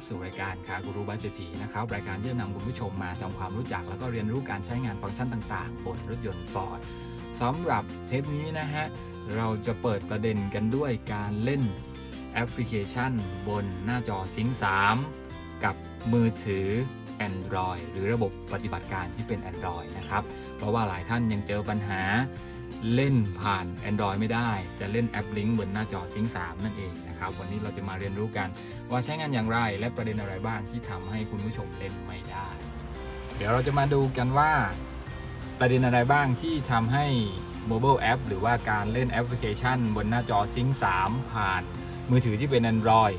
รับสู่รายการคากูรูบายเศรษฐีนะครับรายการที่จะนำคุณผู้ชมมาทำความรู้จัก แล้วก็เรียนรู้การใช้งานฟังก์ชันต่างๆบนรถยนต์ Ford สำหรับเทปนี้นะฮะเราจะเปิดประเด็นกันด้วยการเล่นแอปพลิเคชัน บนหน้าจอซิง3กับมือถือ Android หรือระบบปฏิบัติการที่เป็น Android นะครับ เพราะว่าหลายท่านยังเจอปัญหา เล่นผ่าน Android ไม่ได้ จะเล่นแอปลิงก์บนหน้าจอซิง3นั่นเองนะครับ วันนี้เราจะมาเรียนรู้กัน ว่าใช้งานอย่างไรและประเด็นอะไรบ้างที่ทำให้คุณผู้ชมเล่นไม่ได้ เดี๋ยวเราจะมาดูกันว่า ประเด็นอะไรบ้างที่ทำให้ Mobile App หรือว่าการเล่นแอปพลิเคชัน บนหน้าจอซิง3ผ่านมือถือที่เป็น Android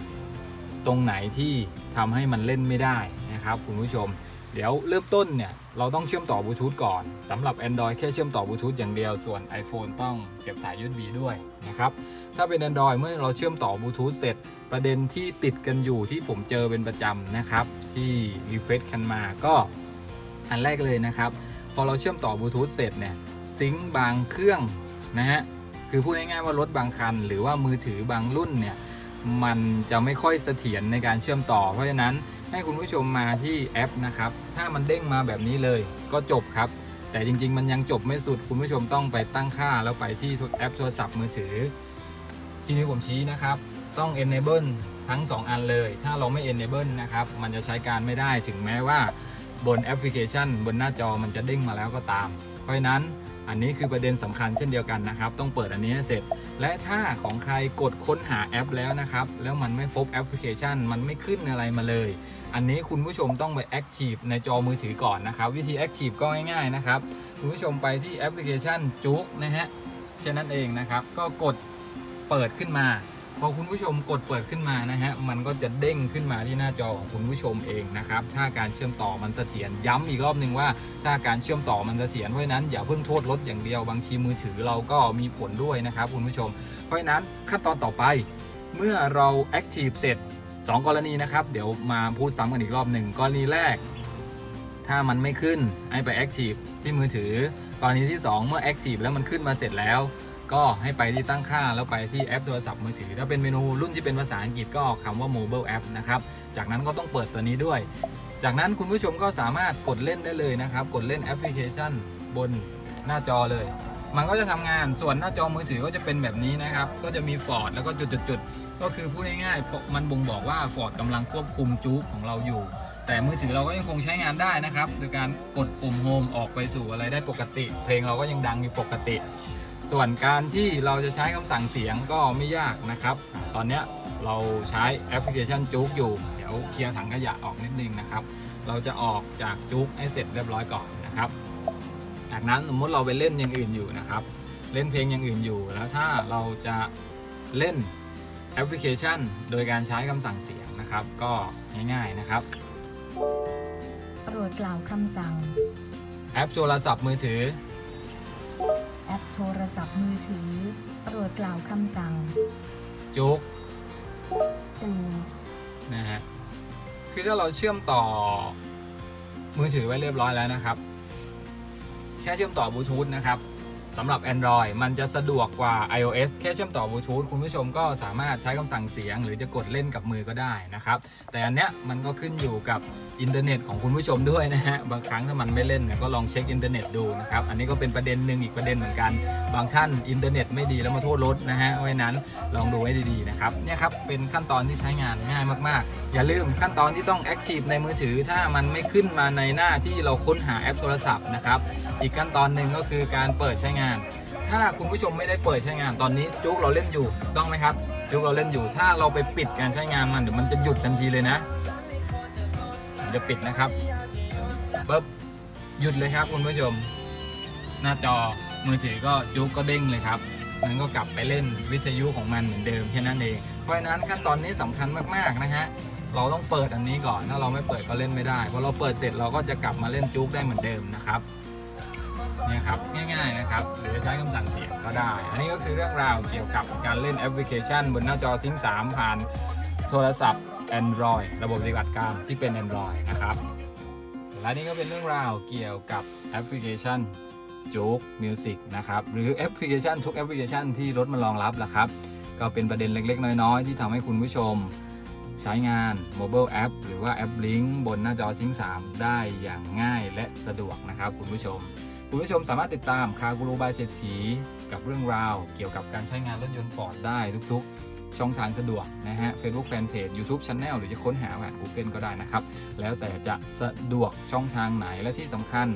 ตรงไหนที่ทำให้มันเล่นไม่ได้นะครับคุณผู้ชม เดี๋ยวเริ่มต้นเนี่ย เราต้องเชื่อมต่อบลูทูธก่อนสำหรับ Android แค่เชื่อมต่อบลูทูธอย่างเดียว ส่วน iPhone ต้องเสียบสาย USB ด้วยนะครับถ้าเป็น Android เมื่อเราเชื่อมต่อบลูทูธเสร็จ ประเด็นที่ติดกันอยู่ที่ผมเจอเป็นประจำนะครับ ที่รีเควสกันมาก็อันแรกเลยนะครับ พอเราเชื่อมต่อบลูทูธเสร็จเนี่ยซิงบางเครื่องนะฮะคือพูดง่ายๆว่ารถบางคัน หรือว่ามือถือบางรุ่นเนี่ยมันจะไม่ค่อยเสถียรในการเชื่อมต่อ เพราะฉะนั้น ให้คุณผู้ชมมาที่แอปนะครับ ถ้ามันเด้งมาแบบนี้เลยก็จบครับ แต่จริง ๆ มันยังจบไม่สุดคุณผู้ชมต้องไปตั้งค่าแล้วไปที่แอปโทรศัพท์มือถือ ที่นี้ผมชี้นะครับ ต้อง enable ทั้ง 2 อันเลย ถ้าเราไม่ enable นะครับ มันจะใช้การไม่ได้ถึงแม้ว่าบนแอปพลิเคชัน บนหน้าจอมันจะเด้งมาแล้วก็ตาม เพราะฉะนั้น อันนี้คือประเด็นสำคัญเช่นเดียวกันนะครับ ต้องเปิดอันนี้เสร็จ และถ้าของใครกดค้นหาแอปแล้วนะครับ แล้วมันไม่พบแอปพลิเคชัน มันไม่ขึ้นอะไรมาเลย อันนี้คุณผู้ชมต้องไปแอคทีฟในจอมือถือก่อนนะครับ วิธีแอคทีฟก็ง่ายๆนะครับ คุณผู้ชมไปที่แอปพลิเคชันจุกนะฮะแค่นั้นเองนะครับ ก็กดเปิดขึ้นมา พอคุณผู้ชมกดเปิดขึ้นมานะฮะ มันก็จะเด้งขึ้นมาที่หน้าจอของคุณผู้ชมเองนะครับ ถ้าการเชื่อมต่อมันเสถียรย้ำอีกรอบหนึ่งว่า ถ้าการเชื่อมต่อมันเสถียรเพราะนั้นอย่าเพิ่งโทษรถอย่างเดียว บางทีมือถือเราก็มีผลด้วยนะครับคุณผู้ชม เพราะฉะนั้นขั้นตอนต่อไป เมื่อเรา Active เสร็จ 2 กรณีนะครับ เดี๋ยวมาพูดซ้ำกันอีกรอบหนึ่งกรณีแรก ถ้ามันไม่ขึ้นให้ไป Active ที่มือถือกรณีที่ 2 เมื่อ Active แล้วมันขึ้นมาเสร็จแล้ว ก็ให้ไปที่ตั้งค่าแล้วไปที่แอปโทรศัพท์มือถือถ้าเป็นเมนูรุ่นที่เป็นภาษาอังกฤษก็คำว่า mobile app นะครับ จากนั้นก็ต้องเปิดตัวนี้ด้วย จากนั้นคุณผู้ชมก็สามารถกดเล่นได้เลยนะครับ กดเล่นแอปพลิเคชันบนหน้าจอเลย มันก็จะทำงานส่วนหน้าจอมือถือก็จะเป็นแบบนี้นะครับ ก็จะมีฟอร์ดแล้วก็จุดๆๆก็คือพูดง่ายๆมันบ่งบอกว่าฟอร์ดกำลังควบคุมจู๊กของเราอยู่แต่มือถือเราก็ยังคงใช้งานได้นะครับ โดยการกดปุ่มโฮมออกไปสู่อะไรได้ปกติ เพลงเราก็ยังดังอยู่ปกติ ส่วนการที่เราจะใช้คำสั่งเสียงก็ไม่ยากนะครับ ตอนเนี้ยเราใช้แอปพลิเคชันจุ๊กอยู่ เดี๋ยวเคลียร์ถังขยะออกนิดนึงนะครับ เราจะออกจากจุ๊กให้เสร็จเรียบร้อยก่อนนะครับ จากนั้นสมมติเราไปเล่นอย่างอื่นอยู่นะครับ เล่นเพลงอย่างอื่นอยู่ แล้วถ้าเราจะเล่นแอปพลิเคชัน โดยการใช้คำสั่งเสียงนะครับ ก็ง่ายๆนะครับโปรดกล่าวคำสั่ง แอปโทรศัพท์มือถือ แอปโทรศัพท์มือถือ โปรดกล่าวคำสั่งจุ๊กจูนะฮะ คือถ้าเราเชื่อมต่อ มือถือไว้เรียบร้อยแล้วนะครับ แค่เชื่อมต่อบลูทูธนะครับ สำหรับ Android มันจะสะดวกกว่า iOS แค่เชื่อมต่อบลูทูธคุณผู้ชมก็สามารถใช้คำสั่งเสียง หรือจะกดเล่นกับมือก็ได้นะครับ แต่อันเนี้ยมันก็ขึ้นอยู่กับอินเทอร์เน็ตของคุณผู้ชมด้วยนะฮะ บางครั้งถ้ามันไม่เล่นเนี่ยก็ลองเช็คอินเทอร์เน็ตดูนะครับ อันนี้ก็เป็นประเด็นหนึ่งอีกประเด็นเหมือนกัน บางท่านอินเทอร์เน็ตไม่ดีแล้วมาโทษรถนะฮะเพราะฉะนั้นลองดูให้ดีๆนะครับ เนี่ยครับเป็นขั้นตอนที่ใช้งานง่ายมากๆ อย่าลืมขั้นตอนที่ต้อง Active ในมือถือ ถ้ามันไม่ขึ้นมาในหน้าที่เราค้นหาแอปโทรศัพท์นะครับ อีกขั้นตอนหนึ่งก็คือการเปิดใช้งานถ้าคุณผู้ชมไม่ได้เปิดใช้งานตอนนี้จุกเราเล่นอยู่ต้องไหมครับ จุกเราเล่นอยู่ ถ้าเราไปปิดการใช้งานมันเดี๋ยวมันจะหยุดทันทีเลยนะผมจะปิดนะครับปุ๊บหยุดเลยครับคุณผู้ชม หน้าจอมือถือก็จุกก็เด้งเลยครับมันก็กลับไปเล่นวิทยุของมันเหมือนเดิมแค่นั้นเอง เพราะฉะนั้นขั้นตอนนี้สำคัญมากๆนะฮะ เราต้องเปิดอันนี้ก่อน ถ้าเราไม่เปิดก็เล่นไม่ได้ พอเราเปิดเสร็จเราก็จะกลับมาเล่นจุกได้เหมือนเดิมนะครับ เนี่ยครับง่ายๆนะครับหรือใช้คำสั่งเสียงก็ได้ อันนี้ก็คือเรื่องราวเกี่ยวกับการเล่นแอปพลิเคชัน บนหน้าจอซิง3ผ่านโทรศัพท์ Android ระบบปฏิบัติการที่เป็น Android นะครับ และนี่ก็เป็นเรื่องราวเกี่ยวกับแอปพลิเคชันจุกมิวสิกนะครับหรือแอปพลิเคชันทุกแอปพลิเคชันที่รถมันรองรับแหละครับ ก็เป็นประเด็นเล็ก ๆ น้อย ๆ ที่ทำให้คุณผู้ชม ใช้งาน Mobile App หรือว่าแอป Link บนหน้าจอซิง3ได้อย่างง่ายและสะดวกนะครับคุณผู้ชม คุณผู้ชมสามารถติดตามคากูรูบายเศรษฐีกับเรื่องราว เกี่ยวกับการใช้งานรถยนต์ฟอร์ดได้ทุกๆ ช่องทางสะดวกนะฮะ Facebook Fanpage YouTube Channel หรือจะค้นหาผ่าน Google ก็ได้นะครับ แล้วแต่จะสะดวกช่องทางไหนและที่สำคัญ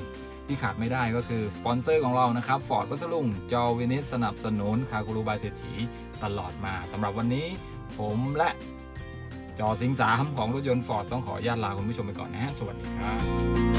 ที่ขาดไม่ได้ก็คือ สปอนเซอร์ของเรานะครับฟอร์ดพัทลุง จอวินิสสนับสนุนคากูรูบายเศรษฐีตลอดมาสำหรับวันนี้ ผมและจอสิงสามของรถยนต์ฟอร์ดต้องขออนุญาตลาคุณผู้ชมไปก่อนนะฮะสวัสดีครับ